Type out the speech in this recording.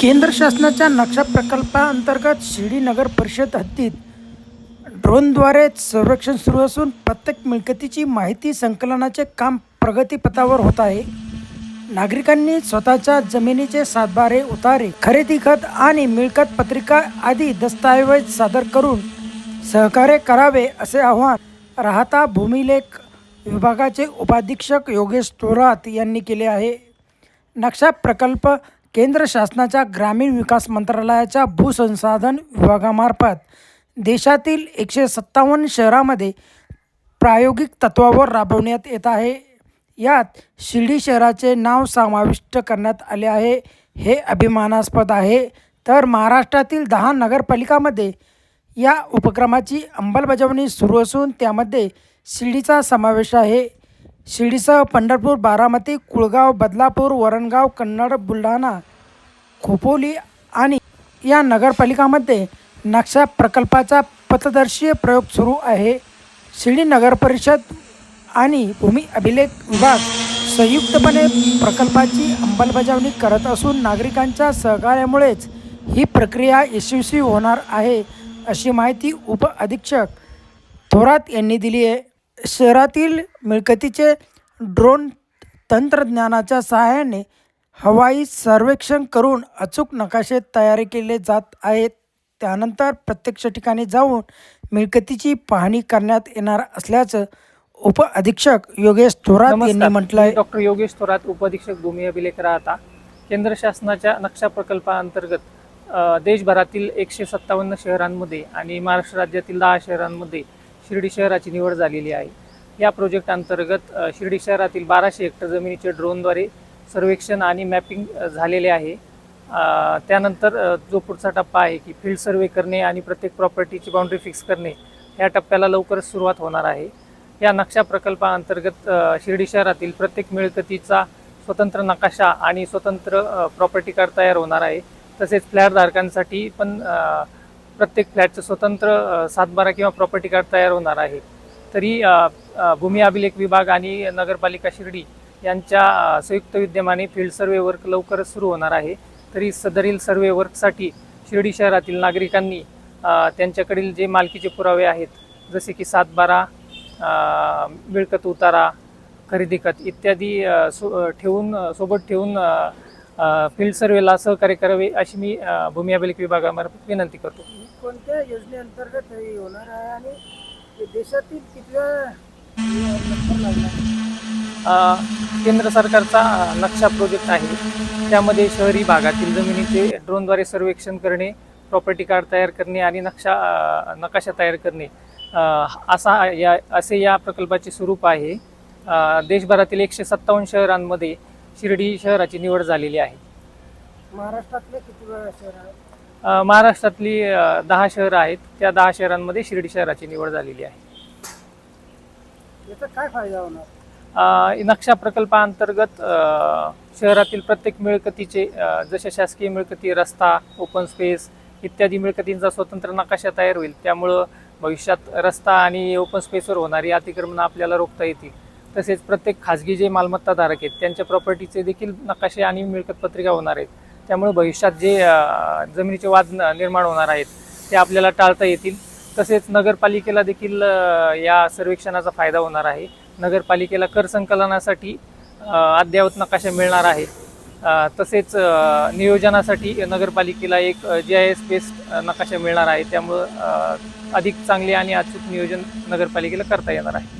केंद्र शासनाच्या नक्षा प्रकल्पाअंतर्गत शिर्डी नगर परिषद हद्दीत ड्रोनद्वारे संरक्षण सुरू असून प्रत्येक मिळकतीची माहिती संकलनाचे काम प्रगतीपथावर होत आहे. नागरिकांनी स्वतःच्या जमिनीचे सातबारे उतारे खरेदी खत आणि मिळकत पत्रिका आदी दस्तऐवज सादर करून सहकार्य करावे असे आवाहन राहता भूमिलेख विभागाचे उपाधीक्षक योगेश थोरात यांनी केले आहे. नक्षा प्रकल्प केंद्र शासनाच्या ग्रामीण विकास मंत्रालयाच्या भूसंसाधन विभागामार्फत देशातील एकशे सत्तावन्न शहरामध्ये प्रायोगिक तत्वावर राबवण्यात येत आहे. यात शिर्डी शहराचे नाव समाविष्ट करण्यात आले आहे. हे अभिमानास्पद आहे. तर महाराष्ट्रातील दहा नगरपालिकामध्ये या उपक्रमाची अंमलबजावणी सुरू असून त्यामध्ये शिर्डीचा समावेश आहे. शिर्डीसह पंढरपूर बारामती कुळगाव बदलापूर वरणगाव कन्नड बुलढाणा खोपोली आणि या नगरपालिकामध्ये नक्षा प्रकल्पाचा पथदर्शी प्रयोग सुरू आहे. शिर्डी नगरपरिषद आणि भूमी अभिलेख विभाग संयुक्तपणे प्रकल्पाची अंमलबजावणी करत असून नागरिकांच्या सहकार्यामुळेच ही प्रक्रिया यशस्वी होणार आहे अशी माहिती उप अधीक्षक थोरात यांनी दिली आहे. शहरातील मिळकतीचे ड्रोन तंत्रज्ञानाच्या सहाय्याने हवाई सर्वेक्षण करून अचूक नकाशे तयार केले जात आहेत. त्यानंतर प्रत्यक्ष ठिकाणी जाऊन मिळकतीची पाहणी करण्यात येणार असल्याचं उप अधीक्षक योगेश थोरात यांनी म्हटलं आहे डॉक्टर योगेश थोरात उपाधीक्षक भूमी अभिलेख राहता. केंद्र शासनाच्या नक्षा प्रकल्पाअंतर्गत देशभरातील एकशे सत्तावन्न शहरांमध्ये आणि महाराष्ट्र राज्यातील दहा शहरांमध्ये शिर्डी शहराची निवड झालेली आहे. या प्रोजेक्ट अंतर्गत शिर्डी शहरातील बाराशे हेक्टर जमिनीचे ड्रोनद्वारे सर्वेक्षण आणि मॅपिंग झालेले आहे. त्यानंतर जो पुढचा टप्पा आहे की फील्ड सर्वे करणे आणि प्रत्येक प्रॉपर्टीची बाउंड्री फिक्स करणे या टप्प्याला लवकरच सुरुवात होणार आहे. या नक्षा प्रकल्पाअंतर्गत शिर्डी शहरातील प्रत्येक मिळकतीचा स्वतंत्र नकाशा आणि स्वतंत्र प्रॉपर्टी कार्ड तयार होणार आहे. तसेच फ्लॅटधारकांसाठी पण प्रत्येक फ्लॅटचं स्वतंत्र सातबारा किंवा प्रॉपर्टी कार्ड तयार होणार आहे. तरी भूमी अभिलेख विभाग आणि नगरपालिका शिर्डी यांच्या संयुक्त विद्यमाने फील्ड सर्वे वर्क लवकरच सुरू होणार आहे. तरी सदरील सर्वे वर्कसाठी शिर्डी शहरातील नागरिकांनी त्यांच्याकडील जे मालकीचे पुरावे आहेत जसे की सातबारा मिळकत उतारा खरेदी खत इत्यादी सो ठेवून सोबत ठेवून फील्ड सर्वेला सहकार्य करावे अशी मी भूमी अभिलेख विभागामार्फत विनंती करतो. कोणत्या योजनेअंतर्गत होणार आहे आणि देशातील कितव्या केंद्र सरकारचा नक्षा प्रोजेक्ट आहे. त्यामध्ये शहरी भागातील जमिनीचे ड्रोनद्वारे सर्वेक्षण करणे प्रॉपर्टी कार्ड तयार करणे आणि नक्षा नकाशा तयार करणे असा या असे या प्रकल्पाचे स्वरूप आहे. देशभरातील एकशे सत्तावन्न शहरांमध्ये शिर्डी शहराची निवड झालेली आहे. महाराष्ट्रातले कितव्या शहर आहे अ, महाराष्ट्रातली अ, दहा शहरं आहेत. त्या दहा शहरांमध्ये शिर्डी शहराची निवड झालेली आहे. याचा काय फायदा होणार? अ, नक्षा प्रकल्पाअंतर्गत अ, शहरातील प्रत्येक मिळकतीचे अ, जसे शासकीय मिळकती रस्ता ओपन स्पेस इत्यादी मिळकतींचा स्वतंत्र नकाशा तयार होईल. त्यामुळं भविष्यात रस्ता आणि ओपन स्पेसवर होणारी अतिक्रमणं आपल्याला रोखता येतील. तसेच प्रत्येक खाजगी जे मालमत्ताधारक आहेत त्यांच्या प्रॉपर्टीचे देखील नकाशे आणि मिळकत पत्रिका होणार आहेत. त्यामुळे भविष्यात जे जमिनीचे वाद निर्माण होणार आहेत ते आपल्याला टाळता येतील. तसेच नगरपालिकेला देखील या सर्वेक्षणाचा फायदा होणार आहे. नगरपालिकेला कर संकलनासाठी अद्ययावत नकाशा मिळणार आहे तसेच नियोजनासाठी नगरपालिकेला एक जी आय एस बेस्ड नकाशा मिळणार आहे त्यामुळं अधिक चांगले आणि अचूक नियोजन नगरपालिकेला करता येणार आहे.